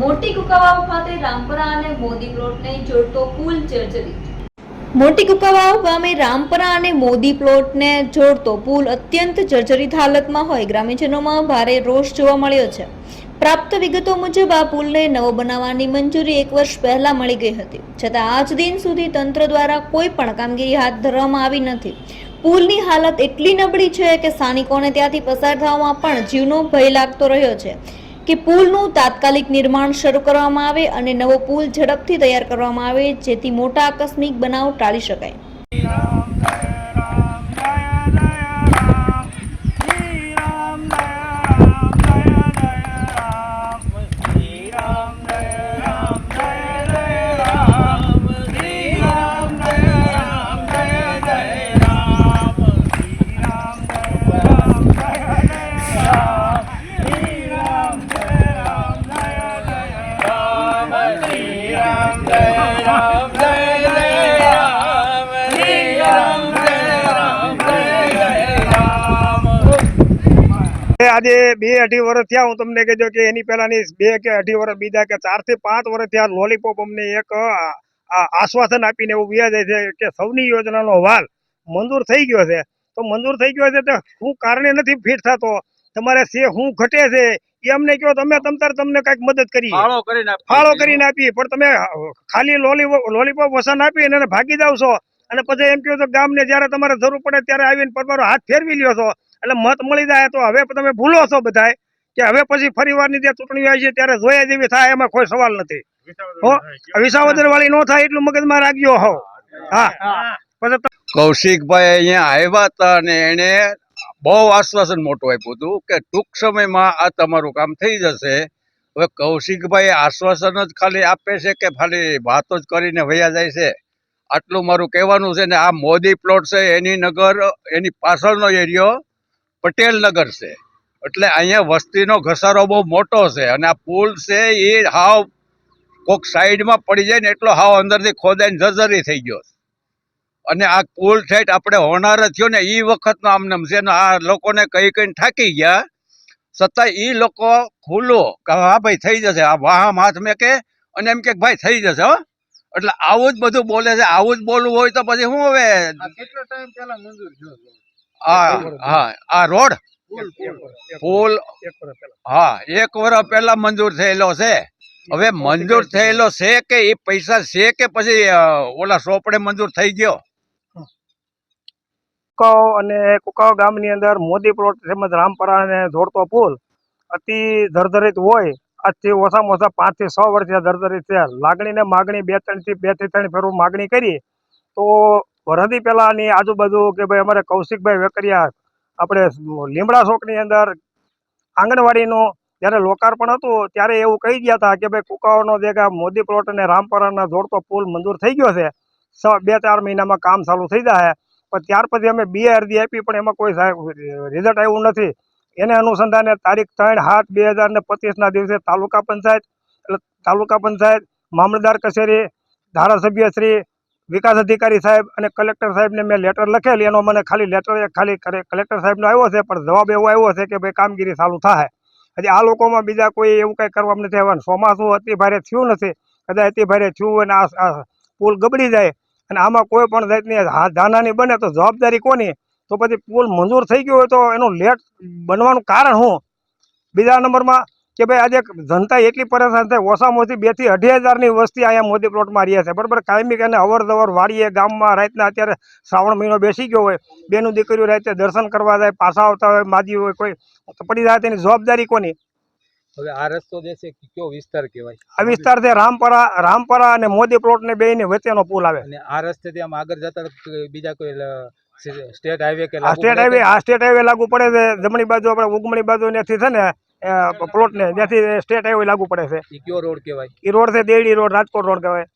મોટી કુકાવાવ ખાતે રામપરા અને મોદી પ્લોટને જોડતો પુલ જર્જરિત. મોટી કુકાવાવ ગામે રામપરા અને મોદી પ્લોટને જોડતો પુલ અત્યંત જર્જરિત હાલતમાં હોય ગ્રામ્યજનોમાં ભારે રોષ જોવા મળ્યો છે. પ્રાપ્ત વિગતો મુજબ આ પુલને નવો બનાવવાની મંજૂરી એક વર્ષ પહેલા મળી ગઈ હતી. છતાં આજ દિન સુધી તંત્ર દ્વારા કોઈ પણ કામગીરી હાથ ધરવામાં આવી નથી. પુલની હાલત એટલી નબળી છે કે સ્થાનિકોને ત્યાંથી પસાર થવામાં પણ જીવનો ભય લાગતો રહ્યો છે. કે પુલનું તાત્કાલિક નિર્માણ શરૂ કરવામાં આવે અને નવો પુલ ઝડપથી તૈયાર કરવામાં આવે જેથી મોટા આકસ્મિક બનાવ ટાળી શકાય. આજે બે અઢી વર્ષ થયા હું તમને કહેજો કે એની પહેલાની બે કે અઢી વર્ષ બીજા કે ચારથી પાંચ વર્ષ થયા લોલીપોપ અમને એક આશ્વાસન આપીને એવું વ્યાજ છે કે સૌની યોજનાનો વાલ મંજૂર થઈ ગયો છે. તો મંજૂર થઈ ગયો છે તો શું કારણે નથી ફિટ થતો? તમારે સે શું ઘટે છે એ અમને કહો તમે તમતાર તમને કંઈક મદદ કરી ફાળો કરીને આપીએ. આપી પણ તમે ખાલી લોલી લોલીપોપ વસન આપી અને ભાગી જાવ છો. અને પછી એમ કહો છો ગામને જ્યારે તમારે જરૂર પડે ત્યારે આવીને તમારો હાથ ફેરવી લ્યો છો. એટલે મત મળી જાય તો હવે તમે ભૂલો છો બધાય કે હવે પછી ફરીવારની જે ચૂંટણી આવી છે ત્યારે જોયા જેવી થાય એમાં કોઈ સવાલ નથી. વિસાવદર વાળી નો થાય એટલું મગજમાં રાખ્યો હો. હા. કૌશિકભાઈ અહીંયા આવ્યા હતા અને એને બહુ આશ્વાસન મોટું આપ્યું હતું કે ટૂંક સમયમાં આ તમારું કામ થઈ જશે. હવે કૌશિકભાઈ આશ્વાસન જ ખાલી આપે છે કે ખાલી વાતો જ કરીને વયા જાય છે? આટલું મારું કહેવાનું છે ને આ મોદી પ્લોટ છે એની નગર એની પાછળનો એરિયો પટેલ નગર છે. એટલે અહીંયા વસ્તીનો ઘસારો બહુ મોટો છે અને આ પુલ છે એ હાવ કોક સાઈડમાં પડી જાય ને એટલો હાવ અંદરથી ખોદાઈને જર્જરી થઈ ગયો અને આ પુલ ઠેઠ આપણે હોનાર થયો ને એ વખતનો આમનામ છે ને આ લોકોને કઈ કઈ થાકી ગયા. છતાં એ લોકો ખુલ્લો કે હા ભાઈ થઈ જશે, આ વાહમ હાથ મેં કે અને એમ કે ભાઈ થઈ જશે હો. એટલે આવું જ બધું બોલે છે, આવું જ બોલવું હોય તો પછી શું હવે કેટલો ટાઈમ પહેલા મંજૂર થયો હા આ રોડ? પુલ. હા એક વર્ષ પહેલા મંજૂર થયેલો છે. હવે મંજૂર થયેલો છે કે એ પૈસા છે કે પછી ઓલા સોપડે મંજૂર થઈ ગયો? કુકાવ અને કુકાઓ ગામની અંદર મોદી પ્લોટ તેમજ રામપરાને જોડતો પુલ અતિ ધરધરિત હોય આજથી ઓછામાં ઓછા પાંચથી છ વર્ષ ધરધરિત છે લાગણી ને માગણી બે ત્રણથી બેથી ત્રણ ફેરવું માગણી કરી તો વરદી પહેલાંની આજુબાજુ કે ભાઈ અમારે કૌશિકભાઈ વેકરિયા આપણે લીમડા ચોકની અંદર આંગણવાડીનું જ્યારે લોકાર્પણ હતું, ત્યારે એવું કહી ગયા હતા કે ભાઈ કુકાઓનો જે મોદી પ્લોટ અને રામપરાના જોડતો પુલ મંજૂર થઈ ગયો છે. બે, ચાર મહિનામાં કામ ચાલુ થઈ જાય. પણ ત્યાર પછી અમે બે અરજી આપી, પણ એમાં કોઈ રિઝલ્ટ આવ્યું નથી. એને અનુસંધાને તારીખ ત્રણ સાત બે હજાર ને પચીસના દિવસે તાલુકા પંચાયત, એટલે તાલુકા પંચાયત, મામલતદાર કચેરી, ધારાસભ્ય શ્રી વિકાસ અધિકારી સાહેબ અને કલેક્ટર સાહેબને મેં લેટર લખેલી. એનો મને ખાલી લેટર એક ખાલી કલેક્ટર સાહેબનો આવ્યો છે, પણ જવાબ એવો આવ્યો છે કે ભાઈ કામગીરી ચાલુ થાય હજી આ લોકોમાં બીજા કોઈ એવું કંઈ કરવા નથી આવવાનું ચોમાસું અતિ ભારે થયું નથી. કદાચ અતિ ભારે થયું અને આ પુલ ગબડી જાય. અને આમાં કોઈ પણ જાતની ધાનાની બને તો જવાબદારી કોની? તો પછી પુલ મંજૂર થઈ ગયો હોય તો એનું લેટ બનવાનું કારણ શું? બીજા નંબરમાં કે ભાઈ આજે જનતા એટલી પરેશાન થાય ઓછામાં ઓછી બેથી અઢી હજારની વસ્તી અહીંયા મોદી પ્લોટમાં રહે છે. બરાબર કાયમી અને અવરજવર વાળીએ ગામમાં રાતના અત્યારે શ્રાવણ મહિનો બેસી ગયો હોય બેનું દીકરીઓ રાતે દર્શન કરવા જાય પાછા આવતા હોય માજી હોય કોઈ પડી જાય તેની જવાબદારી કોની? હવે આ રસ્તો જે છે કયો વિસ્તાર કહેવાય? આ વિસ્તાર છે રામપરા રામપરા અને મોદી પ્લોટ ને બે ની વચ્ચેનો પુલ આવે. અને આ રસ્તેથી આમ આગળ જતા બીજા કોઈ સ્ટેટ હાઈવે કે લાગુ સ્ટેટ હાઈવે આ સ્ટેટ હાઈવે લાગુ પડે છે જમણી બાજુ આપણે ઉગમણી બાજુ ત્યાંથી છે ને પ્લોટ ને ત્યાંથી સ્ટેટ હાઈવે લાગુ પડે છે. કયો રોડ કહેવાય? એ રોડ છે દેવડી રોડ રાજકોટ રોડ કહેવાય.